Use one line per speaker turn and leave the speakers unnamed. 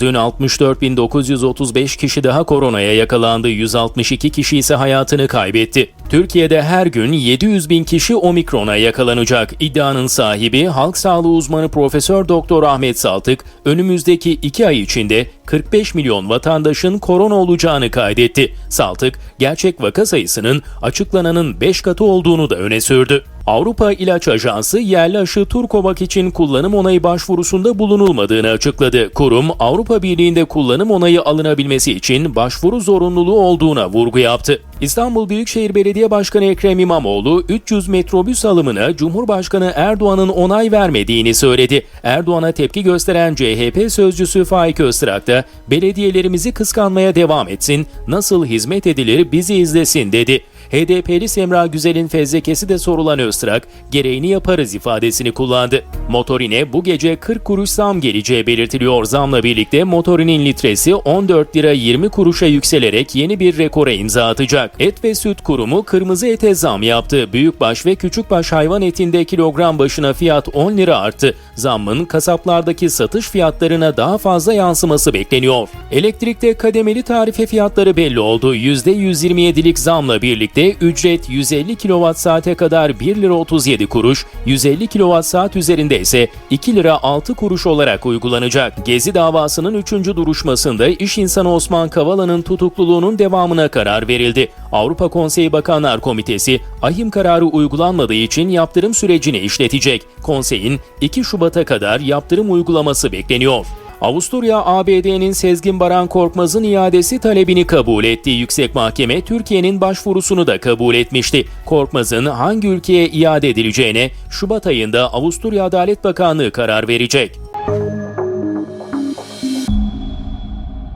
Dün 64.935 kişi daha koronaya yakalandı, 162 kişi ise hayatını kaybetti. Türkiye'de her gün 700 bin kişi omikrona yakalanacak. İddianın sahibi halk sağlığı uzmanı Profesör Doktor Ahmet Saltık, önümüzdeki 2 ay içinde 45 milyon vatandaşın korona olacağını kaydetti. Saltık, gerçek vaka sayısının açıklananın 5 katı olduğunu da öne sürdü. Avrupa İlaç Ajansı yerli aşı Turkovac için kullanım onayı başvurusunda bulunulmadığını açıkladı. Kurum, Avrupa Birliği'nde kullanım onayı alınabilmesi için başvuru zorunluluğu olduğuna vurgu yaptı. İstanbul Büyükşehir Belediye Başkanı Ekrem İmamoğlu, 300 metrobüs alımına Cumhurbaşkanı Erdoğan'ın onay vermediğini söyledi. Erdoğan'a tepki gösteren CHP sözcüsü Faik Öztrak da belediyelerimizi kıskanmaya devam etsin, nasıl hizmet edilir bizi izlesin dedi. HDP'li Semra Güzel'in fezlekesi de sorulan Öztrak, gereğini yaparız ifadesini kullandı. Motorine bu gece 40 kuruş zam geleceği belirtiliyor. Zamla birlikte motorinin litresi 14 lira 20 kuruşa yükselerek yeni bir rekora imza atacak. Et ve Süt Kurumu kırmızı ete zam yaptı. Büyükbaş ve küçükbaş hayvan etinde kilogram başına fiyat 10 lira arttı. Zammın kasaplardaki satış fiyatlarına daha fazla yansıması bekleniyor. Elektrikte kademeli tarife fiyatları belli oldu. %127'lik zamla birlikte ücret 150 kWh kadar 1 lira 37 kuruş, 150 kWh üzerinde ise 2 lira 6 kuruş olarak uygulanacak. Gezi davasının 3. duruşmasında iş insanı Osman Kavala'nın tutukluluğunun devamına karar verildi. Avrupa Konseyi Bakanlar Komitesi, ahim kararı uygulanmadığı için yaptırım sürecini işletecek. Konseyin 2 Şubat'a kadar yaptırım uygulaması bekleniyor. Avusturya, ABD'nin Sezgin Baran Korkmaz'ın iadesi talebini kabul etti. Yüksek Mahkeme Türkiye'nin başvurusunu da kabul etmişti. Korkmaz'ın hangi ülkeye iade edileceğine Şubat ayında Avusturya Adalet Bakanlığı karar verecek.